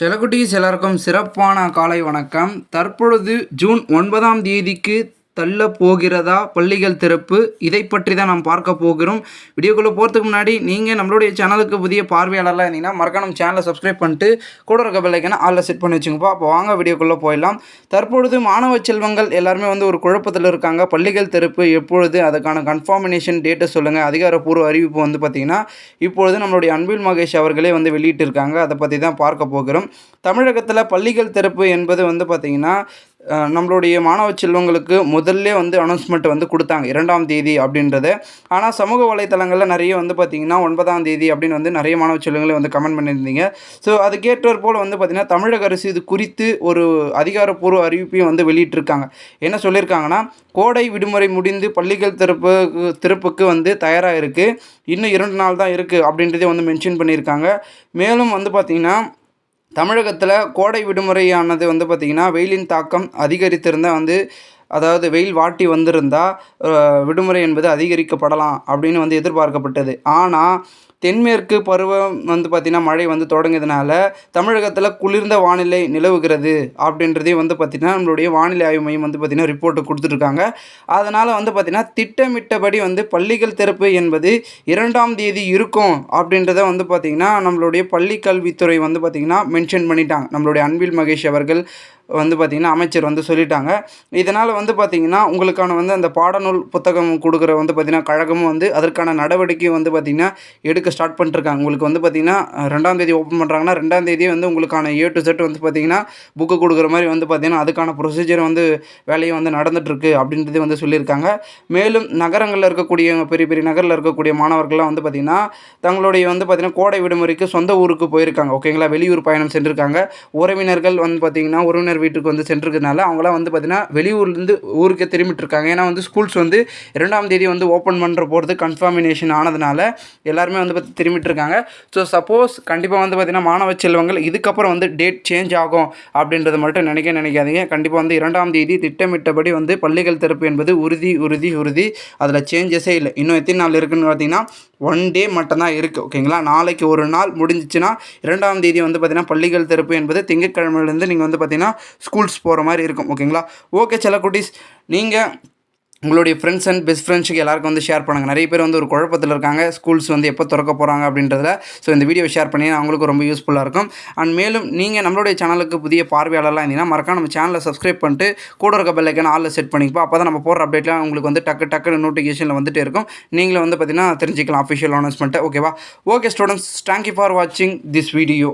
செலகுட்டீஸ் எல்லாருக்கும் சிறப்பான காலை வணக்கம். தற்பொழுது ஜூன் ஒன்பதாம் தேதிக்கு தள்ள போகிறதா பள்ளிகள் திறப்பு? இதை பற்றி தான் நாம் பார்க்க போகிறோம். வீடியோக்குள்ளே போகிறதுக்கு முன்னாடி நீங்கள் நம்மளுடைய சேனலுக்கு புதிய பார்வையாளர்லாம் இருந்தீங்கன்னா மறக்காம நம்ம சேனலை சப்ஸ்கிரைப் பண்ணிட்டு கூட இருக்க பிள்ளைக்கான ஆளில் செட் பண்ணி வச்சுங்கப்பா. அப்போ வாங்க வீடியோக்குள்ளே போயிடலாம். தற்பொழுது மாணவ செல்வங்கள் எல்லாருமே வந்து ஒரு குழப்பத்தில் இருக்காங்க. பள்ளிகள் திறப்பு எப்பொழுது? அதுக்கான கன்ஃபார்மினேஷன் டேட்டை சொல்லுங்கள் அதிகாரப்பூர்வ அறிவிப்பு வந்து பார்த்திங்கன்னா இப்பொழுது நம்மளுடைய அன்பில் மகேஷ் அவர்களே வந்து வெளியிட்டிருக்காங்க. அதை பற்றி தான் பார்க்க போகிறோம். தமிழகத்தில் பள்ளிகள் திறப்பு என்பது வந்து பார்த்திங்கன்னா நம்மளுடைய மாணவ செல்வங்களுக்கு முதல்ல வந்து அனௌன்ஸ்மெண்ட் வந்து கொடுத்தாங்க இரண்டாம் தேதி அப்படின்றத. ஆனால் சமூக வலைத்தளங்களில் நிறைய வந்து பார்த்திங்கன்னா ஒன்பதாம் தேதி அப்படின்னு வந்து நிறைய மாணவ செல்வங்களே வந்து கமெண்ட் பண்ணியிருந்தீங்க. ஸோ அதுக்கேற்றாற் போல் வந்து பார்த்திங்கன்னா தமிழக அரசு இது குறித்து ஒரு அதிகாரப்பூர்வ அறிவிப்பையும் வந்து வெளியிட்டிருக்காங்க. என்ன சொல்லியிருக்காங்கன்னா கோடை விடுமுறை முடிந்து பள்ளிகள் திறப்பு திறப்புக்கு வந்து தயாராக இருக்குது இன்னும் இரண்டு நாள் தான் இருக்குது அப்படின்றதே வந்து மென்ஷன் பண்ணியிருக்காங்க. மேலும் வந்து பார்த்திங்கன்னா தமிழகத்தில் கோடை விடுமுறையானது வந்து பார்த்திங்கன்னா வெயிலின் தாக்கம் அதிகரித்திருந்தால் வந்து அதாவது வெயில் வாட்டி வந்திருந்தால் விடுமுறை என்பது அதிகரிக்கப்படலாம் அப்படின்னு வந்து எதிர்பார்க்கப்பட்டது. ஆனால் தென்மேற்கு பருவம் வந்து பார்த்திங்கன்னா மழை வந்து தொடங்கியதுனால தமிழகத்தில் குளிர்ந்த வானிலை நிலவுகிறது அப்படின்றதையும் வந்து பார்த்திங்கன்னா நம்மளுடைய வானிலை ஆய்வு மையம் வந்து பார்த்திங்கன்னா ரிப்போர்ட்டு கொடுத்துருக்காங்க அதனால் வந்து பார்த்திங்கன்னா திட்டமிட்டபடி வந்து பள்ளிகள் திறப்பு என்பது இரண்டாம் தேதி இருக்கும் அப்படின்றத வந்து பார்த்திங்கன்னா நம்மளுடைய பள்ளி கல்வித்துறை வந்து பார்த்திங்கன்னா மென்ஷன் பண்ணிட்டாங்க. நம்மளுடைய அன்பில் மகேஷ் அவர்கள் வந்து பார்த்திங்கன்னா அமைச்சர் வந்து சொல்லிட்டாங்க. இதனால் வந்து பார்த்திங்கன்னா உங்களுக்கான வந்து அந்த பாடநூல் புத்தகம் கொடுக்குற வந்து பார்த்திங்கன்னா கழகமும் வந்து அதற்கான நடவடிக்கை வந்து பார்த்திங்கன்னா எடுக்க ஸ்டார்ட் பண்ணிட்டுருக்காங்க. உங்களுக்கு வந்து பார்த்திங்கன்னா ரெண்டாம் தேதி ஓப்பன் பண்ணுறாங்கன்னா ரெண்டாம் தேதி வந்து உங்களுக்கான ஏ டு செட் வந்து பார்த்திங்கன்னா புக்கு கொடுக்குற மாதிரி வந்து பார்த்திங்கன்னா அதுக்கான ப்ரொசீஜர் வந்து வேலையும் வந்து நடந்துகிட்ருக்கு அப்படின்றது வந்து சொல்லியிருக்காங்க. மேலும் நகரங்களில் இருக்கக்கூடிய பெரிய பெரிய நகரில் இருக்கக்கூடிய மாணவர்கள்லாம் வந்து பார்த்திங்கன்னா தங்களுடைய வந்து பார்த்திங்கன்னா கோடை விடுமுறைக்கு சொந்த ஊருக்கு போயிருக்காங்க. ஓகேங்களா? வெளியூர் பயணம் சென்றிருக்காங்க. உறவினர்கள் வந்து பார்த்திங்கன்னா உறவினர் வீட்டுக்கு வந்து சென்றிருக்கனால அவங்களாம் வந்து பார்த்திங்கன்னா வெளியூர்லேருந்து ஊருக்கு திரும்பிட்டுருக்காங்க. ஏன்னா வந்து ஸ்கூல்ஸ் வந்து இரண்டாம் தேதி வந்து ஓப்பன் பண்ணுற போகிறது கன்ஃபார்மினேஷன் ஆனதுனால எல்லாருமே வந்து பார்த்து திரும்பிட்டு இருக்காங்க ஸோ சப்போஸ் கண்டிப்பாக வந்து பார்த்திங்கன்னா மாணவ செல்வங்கள் இதுக்கப்புறம் வந்து டேட் சேஞ்ச் ஆகும் அப்படின்றத மட்டும் நினைக்க நினைக்காதீங்க. கண்டிப்பாக வந்து இரண்டாம் தேதி திட்டமிட்டபடி வந்து பள்ளிகள் திறப்பு என்பது உறுதி உறுதி உறுதி. அதில் சேஞ்சஸே இல்லை. இன்னும் எத்தனை நாள் இருக்குதுன்னு பார்த்தீங்கன்னா ஒன் டே மட்டும்தான் இருக்குது ஓகேங்களா நாளைக்கு ஒரு நாள் முடிஞ்சிச்சுன்னா இரண்டாம் தேதி வந்து பார்த்திங்கன்னா பள்ளிகள் திறப்பு என்பது திங்கட்கிழமையிலேருந்து நீங்கள் வந்து பார்த்திங்கன்னா ஸ்கூல்ஸ் போகிற மாதிரி இருக்கும் ஓகேங்களா? ஓகே சில குட்டீஸ் நீங்கள் உங்களுடைய ஃப்ரெண்ட்ஸ் அண்ட் பெஸ்ட் ஃப்ரெண்ட்ஸுக்கு எல்லாருக்கும் வந்து ஷேர் பண்ணுங்கள் நிறைய பேர் வந்து ஒரு குழப்பத்தில் இருக்காங்க ஸ்கூல்ஸ் வந்து எப்போ திறக்க போகிறாங்க அப்படின்றத ஸோ இந்த வீடியோ ஷேர் பண்ணி அவங்களுக்கு ரொம்ப யூஸ்ஃபுல்லாக இருக்கும். அண்ட் மேலும் நீங்கள் நம்மளுடைய சேனலுக்கு புதிய பார்வையாளர்லாம் இருந்தீங்கன்னா மறக்காம நம்ம சேனலை சப்ஸ்கிரைப் பண்ணிட்டு கூட இருக்க பெல்லைக்கான ஆளில் செட் பண்ணிப்போம் அப்போ தான் நம்ம போகிற அப்டேட்லாம் உங்களுக்கு வந்து டக்கு டக்குன்னு நோட்டிஃபிகேஷனில் வந்துட்டே இருக்கும். நீங்களும் வந்து பார்த்தீங்கன்னா தெரிஞ்சுக்கலாம் அஃபிஷியல் அனௌன்ஸ்மெண்ட்டை ஓகேவா okay students thank you for வாட்சிங் திஸ் வீடியோ